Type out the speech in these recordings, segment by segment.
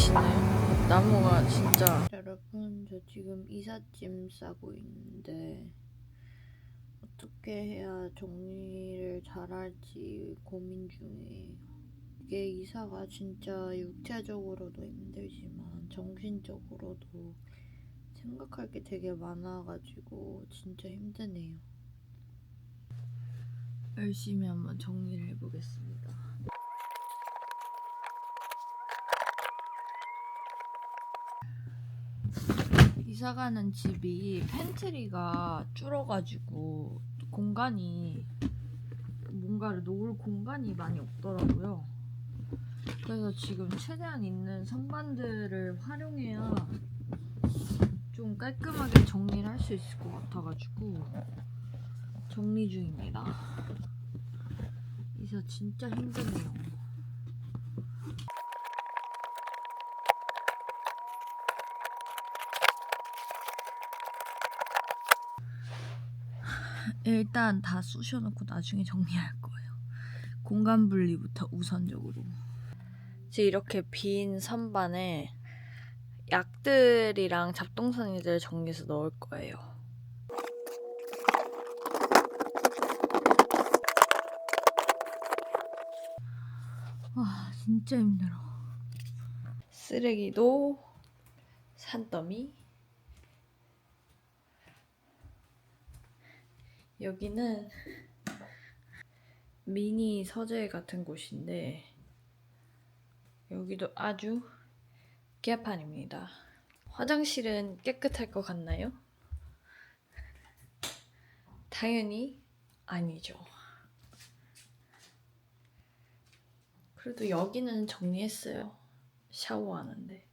보이시나요? 나무가 진짜 여러분, 저 지금 이삿짐 싸고 있는데 어떻게 해야 정리를 잘할지 고민 중이에요. 이게 이사가 진짜 육체적으로도 힘들지만 정신적으로도 생각할 게 되게 많아가지고 진짜 힘드네요. 열심히 한번 정리를 해보겠습니다. 이사 가는 집이 팬트리가 줄어가지고 공간이 뭔가를 놓을 공간이 많이 없더라고요. 그래서 지금 최대한 있는 선반들을 활용해야 좀 깔끔하게 정리를 할 수 있을 것 같아가지고 정리 중입니다. 이사 진짜 힘드네요. 일단 다 쑤셔놓고 나중에 정리할 거예요. 공간 분리부터 우선적으로. 이제 이렇게 빈 선반에 약들이랑 잡동사니들 정리해서 넣을 거예요. 와 진짜 힘들어. 쓰레기도 산더미. 여기는 미니 서재 같은 곳인데 여기도 아주 개판입니다. 화장실은 깨끗할 것 같나요? 당연히 아니죠. 그래도 여기는 정리했어요. 샤워하는데.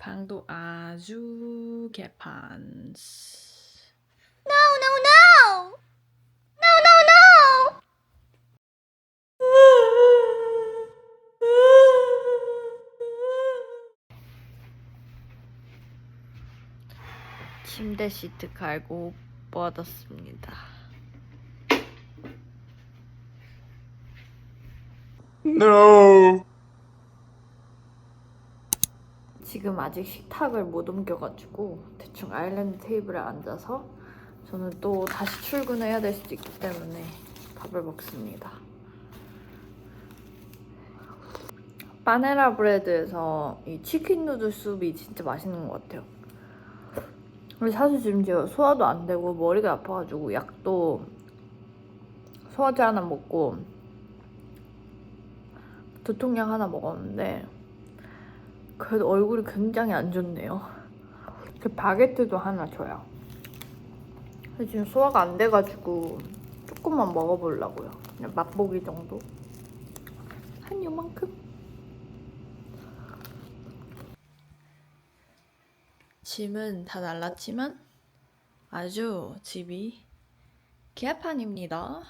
방도 아주 개판. 침대 시트 갈고 뻗었습니다. No. 지금 아직 식탁을 못 옮겨가지고 대충 아일랜드 테이블에 앉아서 저는 또 다시 출근해야 될 수도 있기 때문에 밥을 먹습니다. 바네라 브레드에서 이 치킨 누들 수프이 진짜 맛있는 것 같아요. 근데 사실 지금 제가 소화도 안 되고 머리가 아파가지고 약도 소화제 하나 먹고 두통약 하나 먹었는데 그래도 얼굴이 굉장히 안 좋네요. 그 바게트도 하나 줘요. 지금 소화가 안 돼가지고 조금만 먹어보려고요. 그냥 맛보기 정도. 한 요만큼? 짐은 다 날랐지만 아주 집이 개판입니다.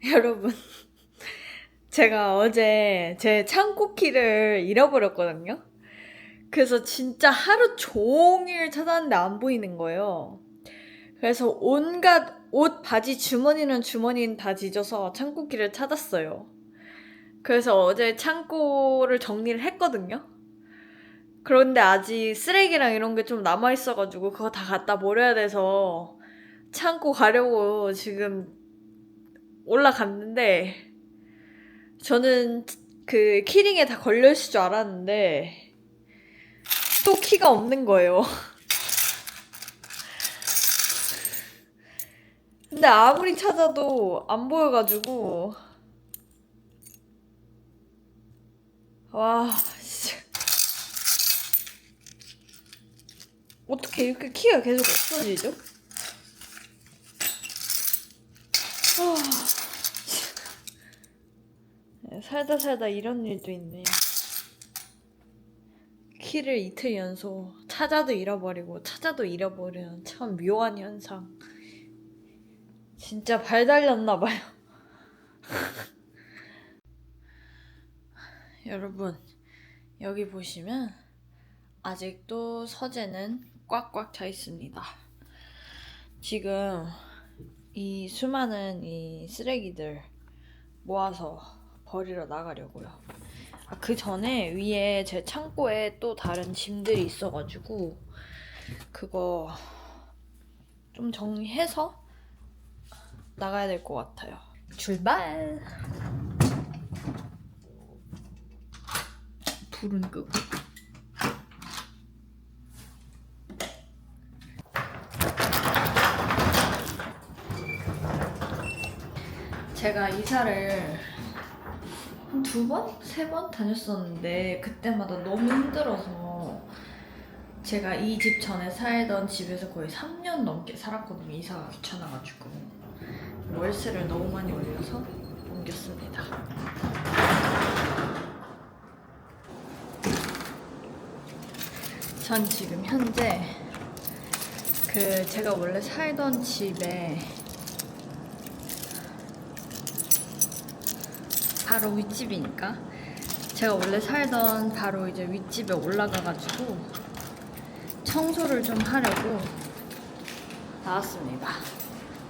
여러분, 제가 어제 제 창고 키를 잃어버렸거든요. 그래서 진짜 하루 종일 찾았는데 안 보이는 거예요. 그래서 온갖 옷, 바지, 주머니는 주머니는 다 뒤져서 창고 키를 찾았어요. 그래서 어제 창고를 정리를 했거든요. 그런데 아직 쓰레기랑 이런 게 좀 남아있어가지고 그거 다 갖다 버려야 돼서 창고 가려고 지금 올라갔는데 저는 그 키링에 다 걸려 있을 줄 알았는데 또 키가 없는 거예요. 근데 아무리 찾아도 안 보여가지고 와 어떻게 이렇게 키가 계속 없어지죠? 아, 참. 살다 살다 이런 일도 있네요. 키를 이틀 연속 찾아도 잃어버리고 찾아도 잃어버리는 참 묘한 현상. 진짜 발 달렸나 봐요. 여러분, 여기 보시면 아직도 서재는 꽉꽉 차 있습니다. 지금 이 수많은 이 쓰레기들 모아서 버리러 나가려고요. 아, 그 전에 위에 제 창고에 또 다른 짐들이 있어가지고 그거 좀 정리해서 나가야 될 것 같아요. 출발! 불은 끄고. 제가 이사를 한 두 번? 세 번 다녔었는데 그때마다 너무 힘들어서 제가 이 집 전에 살던 집에서 거의 3년 넘게 살았거든요. 이사가 귀찮아가지고 월세를 너무 많이 올려서 옮겼습니다. 전 지금 현재 그 제가 원래 살던 집에 바로 윗집이니까 제가 원래 살던 바로 이제 윗집에 올라가가지고 청소를 좀 하려고 나왔습니다.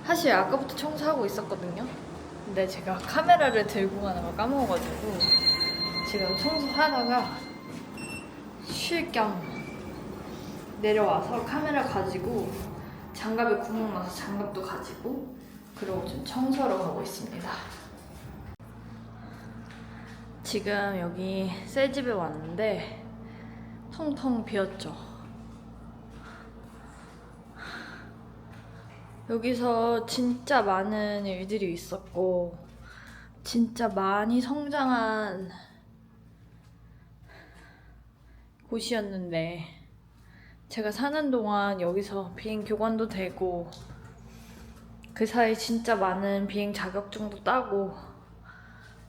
사실 아까부터 청소하고 있었거든요. 근데 제가 카메라를 들고 가는 걸 까먹어가지고 지금 청소하다가 쉴 겸 내려와서 카메라 가지고 장갑에 구멍 나서 장갑도 가지고 그러고 지금 청소를 하고 있습니다. 지금 여기 새 집에 왔는데 텅텅 비었죠. 여기서 진짜 많은 일들이 있었고 진짜 많이 성장한 곳이었는데 제가 사는 동안 여기서 비행 교관도 되고 그 사이 진짜 많은 비행 자격증도 따고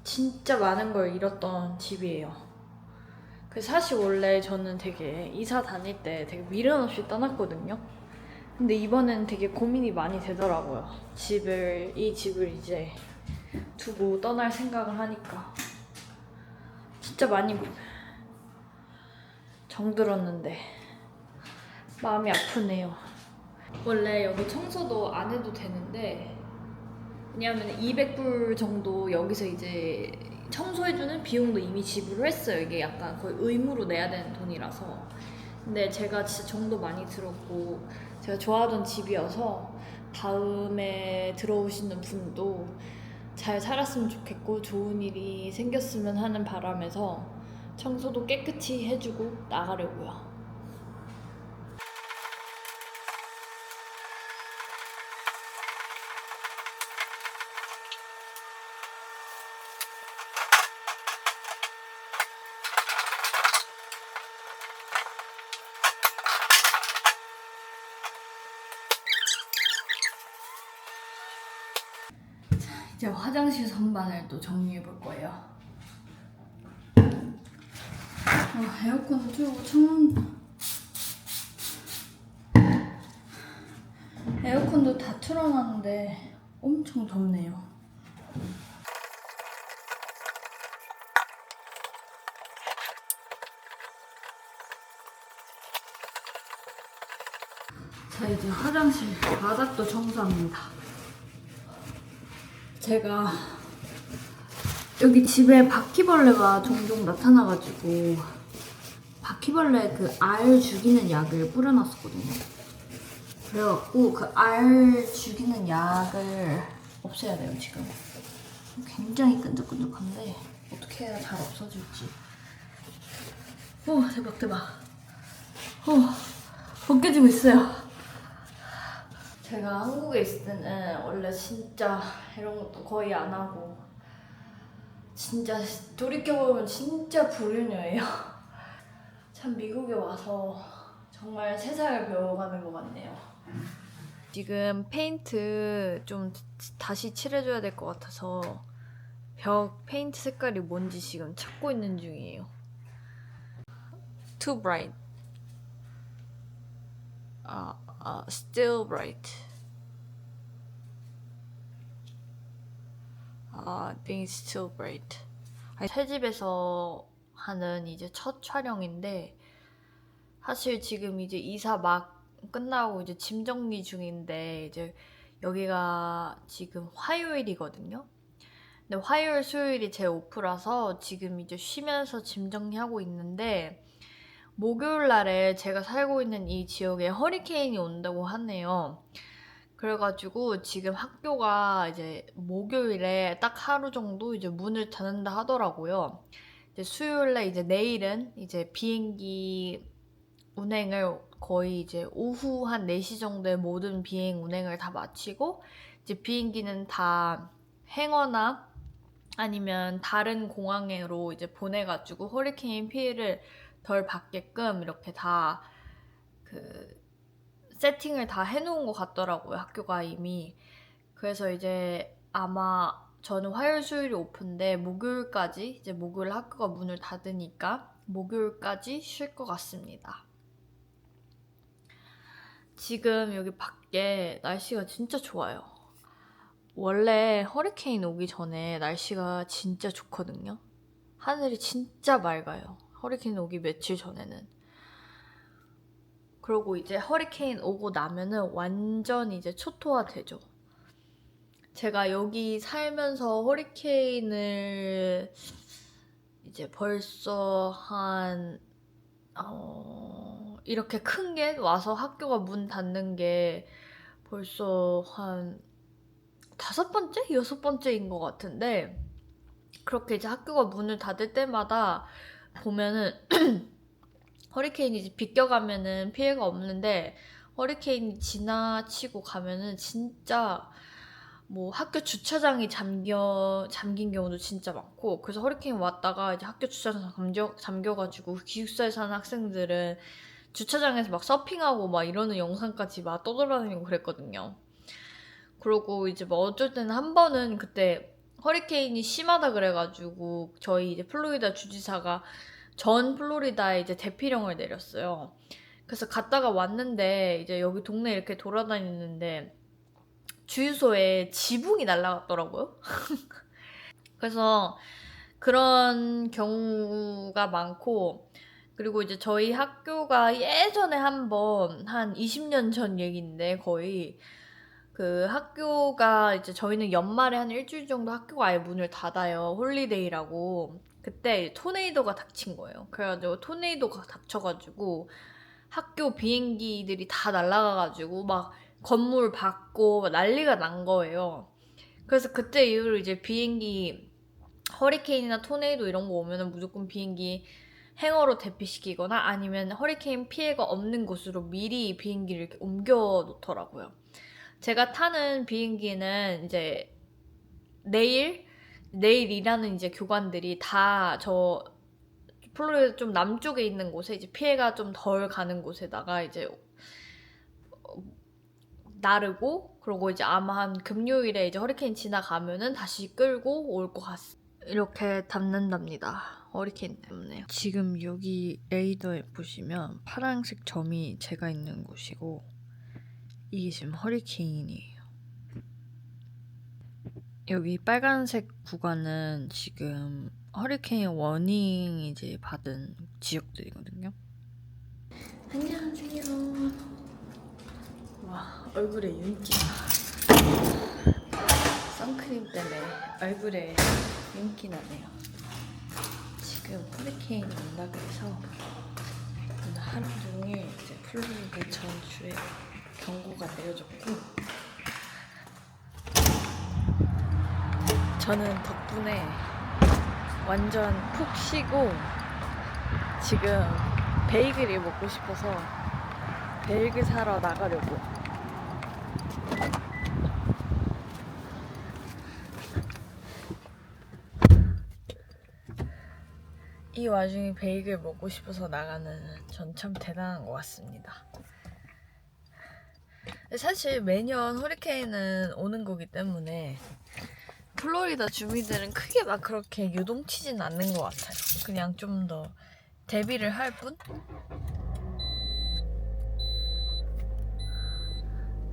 진짜 많은 걸 잃었던 집이에요. 그 사실 원래 저는 되게 이사 다닐 때 되게 미련 없이 떠났거든요. 근데 이번엔 되게 고민이 많이 되더라고요. 집을 이 집을 이제 두고 떠날 생각을 하니까 진짜 많이 정들었는데 마음이 아프네요. 원래 여기 청소도 안 해도 되는데 왜냐하면 200불 정도 여기서 이제 청소해주는 비용도 이미 지불을 했어요. 이게 약간 거의 의무로 내야 되는 돈이라서. 근데 제가 진짜 정도 많이 들었고 제가 좋아하던 집이어서 다음에 들어오시는 분도 잘 살았으면 좋겠고 좋은 일이 생겼으면 하는 바람에서 청소도 깨끗이 해주고 나가려고요. 이제 선반을 또 정리해 볼 거예요. 아, 에어컨 틀고 창문 에어컨도 다 틀어놨는데 엄청 덥네요. 자 이제 화장실 바닥도 청소합니다. 제가 여기 집에 바퀴벌레가 종종 나타나가지고 바퀴벌레 그 알 죽이는 약을 뿌려놨었거든요. 그래갖고 그 알 죽이는 약을 없애야 돼요 지금. 굉장히 끈적끈적한데 어떻게 해야 잘 없어질지. 오 대박 대박. 오 벗겨지고 있어요. 제가 한국에 있을 때는 원래 진짜 이런 것도 거의 안 하고 진짜 돌이켜보면 진짜 불효녀예요. 참 미국에 와서 정말 세상을 배워가는 것 같네요. 지금 페인트 좀 다시 칠해줘야 될 것 같아서 벽 페인트 색깔이 뭔지 지금 찾고 있는 중이에요. Too bright. 아, 아, still bright. 아, being still bright. 새 집에서 하는 이제 첫 촬영인데 사실 지금 이제 이사 막 끝나고 이제 짐 정리 중인데 이제 여기가 지금 화요일이거든요. 근데 화요일, 수요일이 제 오프라서 지금 이제 쉬면서 짐 정리하고 있는데 목요일 날에 제가 살고 있는 이 지역에 허리케인이 온다고 하네요. 그래가지고 지금 학교가 이제 목요일에 딱 하루 정도 이제 문을 닫는다 하더라고요. 이제 수요일에 이제 내일은 이제 비행기 운행을 거의 이제 오후 한 4시 정도에 모든 비행 운행을 다 마치고 이제 비행기는 다 행어나 아니면 다른 공항으로 이제 보내가지고 허리케인 피해를 덜 받게끔 이렇게 다 그 세팅을 다 해놓은 것 같더라고요 학교가 이미 그래서 이제 아마 저는 화요일 수요일이 오픈데 목요일까지 이제 목요일 학교가 문을 닫으니까 목요일까지 쉴 것 같습니다. 지금 여기 밖에 날씨가 진짜 좋아요. 원래 허리케인 오기 전에 날씨가 진짜 좋거든요. 하늘이 진짜 맑아요. 허리케인 오기 며칠 전에는. 그리고 이제 허리케인 오고 나면은 완전 이제 초토화 되죠. 제가 여기 살면서 허리케인을 이제 벌써 한, 어, 이렇게 큰 게 와서 학교가 문 닫는 게 벌써 한 다섯 번째? 여섯 번째인 것 같은데, 그렇게 이제 학교가 문을 닫을 때마다 보면은 허리케인이 비껴가면은 피해가 없는데 허리케인이 지나치고 가면은 진짜 뭐 학교 주차장이 잠겨 잠긴 경우도 진짜 많고 그래서 허리케인 왔다가 이제 학교 주차장 잠겨 잠겨가지고 기숙사에 사는 학생들은 주차장에서 막 서핑하고 막 이러는 영상까지 막 떠돌아다니고 그랬거든요. 그리고 이제 뭐 어쩔 때는 한 번은 그때 허리케인이 심하다 그래가지고 저희 이제 플로리다 주지사가 전 플로리다에 이제 대피령을 내렸어요. 그래서 갔다가 왔는데 이제 여기 동네 이렇게 돌아다니는데 주유소에 지붕이 날라갔더라고요. 그래서 그런 경우가 많고 그리고 이제 저희 학교가 예전에 한번 한 20년 전 얘기인데 거의 그 학교가 이제 저희는 연말에 한 일주일 정도 학교가 아예 문을 닫아요. 홀리데이라고. 그때 토네이도가 닥친 거예요. 그래가지고 토네이도가 닥쳐가지고 학교 비행기들이 다 날아가가지고 막 건물 받고 막 난리가 난 거예요. 그래서 그때 이후로 이제 비행기 허리케인이나 토네이도 이런 거 오면은 무조건 비행기 행어로 대피시키거나 아니면 허리케인 피해가 없는 곳으로 미리 비행기를 이렇게 옮겨 놓더라고요. 제가 타는 비행기는 이제 내일 내일 일하는 이제 교관들이 다 저 플로리다 좀 남쪽에 있는 곳에 이제 피해가 좀 덜 가는 곳에다가 이제 어, 나르고 그러고 이제 아마 한 금요일에 이제 허리케인 지나가면은 다시 끌고 올 것 같. 이렇게 담는답니다. 허리케인 때문에. 지금 여기 레이더에 보시면 파란색 점이 제가 있는 곳이고 이게 지금 허리케인이에요. 여기 빨간색 구간은 지금 허리케인 워닝 이제 받은 지역들이거든요. 안녕하세요. 와 얼굴에 윤기가. 선크림 때문에 얼굴에 윤기 나네요. 지금 허리케인이 온다 그래서 하루 종일 이제 플로리다 전주에 경고가 내려졌고 저는 덕분에 완전 푹 쉬고 지금 베이글이 먹고 싶어서 베이글 사러 나가려고 이 와중에 베이글 먹고 싶어서 나가는 전 참 대단한 것 같습니다. 사실 매년 허리케인은 오는 거기 때문에 플로리다 주민들은 크게 막 그렇게 요동치진 않는 것 같아요. 그냥 좀 더 대비를 할 뿐?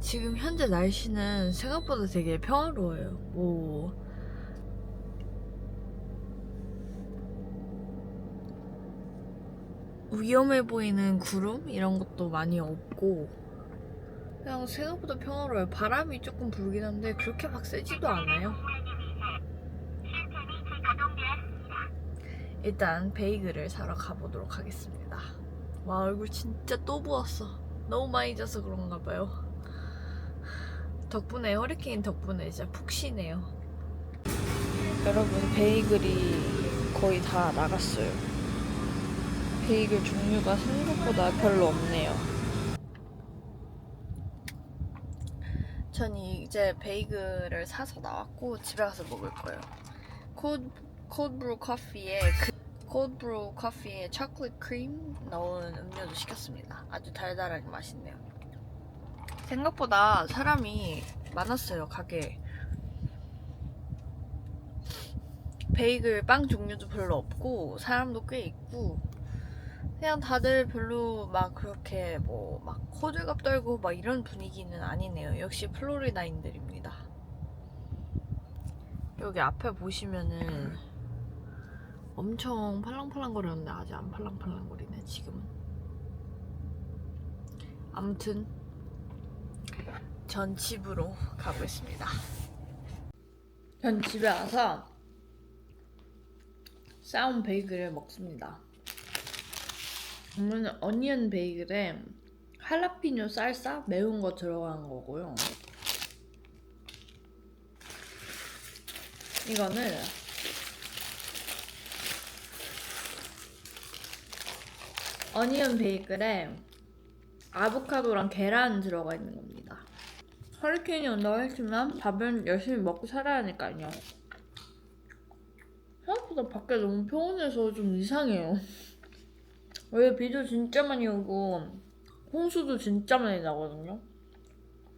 지금 현재 날씨는 생각보다 되게 평화로워요. 뭐, 위험해 보이는 구름? 이런 것도 많이 없고, 그냥 생각보다 평화로워요. 바람이 조금 불긴 한데 그렇게 막 세지도 않아요. 일단 베이글을 사러 가보도록 하겠습니다. 와 얼굴 진짜 또 부었어. 너무 많이 자서 그런가 봐요. 덕분에 허리케인 덕분에 진짜 푹 쉬네요. 여러분 베이글이 거의 다 나갔어요. 베이글 종류가 생각보다 별로 없네요. 전 이제 베이글을 사서 나왔고 집에 가서 먹을 거예요. 콜드 콜드브루 커피에 그 콜드브루 커피에 초콜릿 크림 넣은 음료도 시켰습니다. 아주 달달하게 맛있네요. 생각보다 사람이 많았어요 가게에. 베이글 빵 종류도 별로 없고 사람도 꽤 있고 그냥 다들 별로 막 그렇게 뭐 막 호들갑 떨고 막 이런 분위기는 아니네요. 역시 플로리다인들입니다. 여기 앞에 보시면은 엄청 팔랑팔랑거렸는데 아직 안 팔랑팔랑거리네 지금은. 아무튼 전 집으로 가보겠습니다. 전 집에 와서 싸운 베이글을 먹습니다. 오늘은 어니언 베이글에 할라피뇨 쌀사 매운 거 들어간 거고요. 이거는 어니언 베이글에 아보카도랑 계란 들어가 있는 겁니다. 허리케인이 온다고 했지만 밥은 열심히 먹고 살아야 하니까요. 생각보다 밖에 너무 평온해서 좀 이상해요. 왜 비도 진짜 많이 오고 홍수도 진짜 많이 나거든요.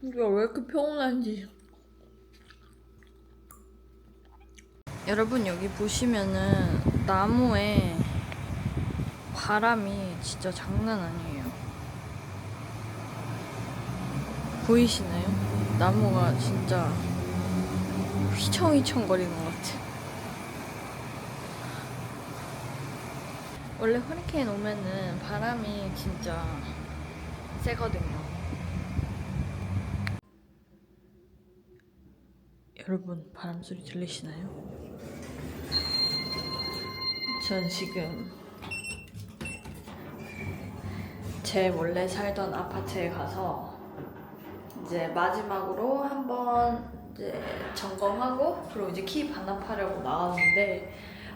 이게 왜 이렇게 평온한지. 여러분 여기 보시면은 나무에 바람이 진짜 장난 아니에요. 보이시나요? 나무가 진짜 휘청휘청 거리는 것 같아요. 원래 허리케인 오면은 바람이 진짜 세거든요. 여러분 바람 소리 들리시나요? 전 지금 제 원래 살던 아파트에 가서 이제 마지막으로 한번 이제 점검하고 그리고 이제 키 반납하려고 나왔는데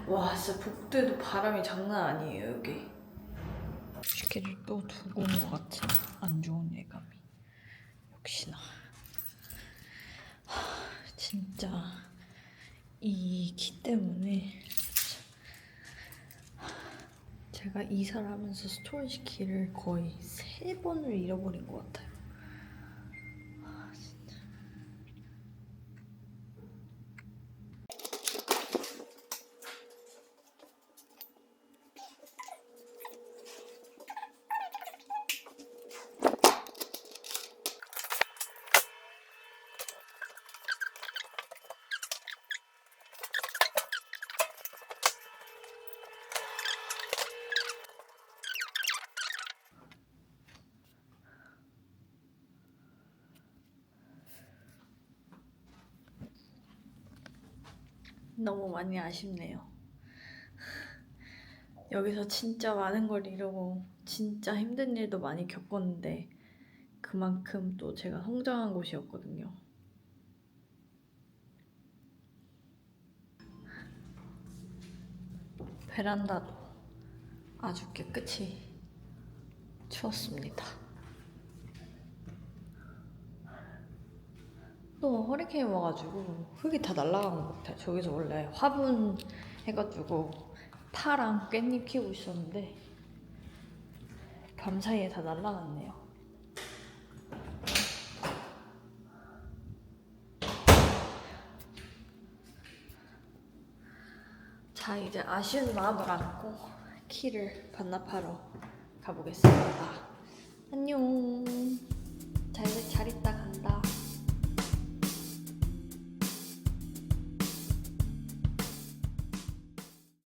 와 진짜 복도에도 바람이 장난 아니에요 여기. 스케줄 또 두고 온 것 같은 안 좋은 예감이. 역시나. 하, 진짜 이 키 때문에 제가 이사를 하면서 스토리지 키를 거의 세 번을 잃어버린 것 같아요 너무 많이 아쉽네요. 여기서 진짜 많은 걸 이루고 진짜 힘든 일도 많이 겪었는데 그만큼 또 제가 성장한 곳이었거든요. 베란다도 아주 깨끗이 치웠습니다. 또 허리케인 와가지고 흙이 다 날아간 것 같아요. 저기서 원래 화분 해가지고 파랑 깻잎 키우고 있었는데 밤 사이에 다 날아갔네요. 자 이제 아쉬운 마음을 안고 키를 반납하러 가보겠습니다. 안녕. 잘 잘 있다가.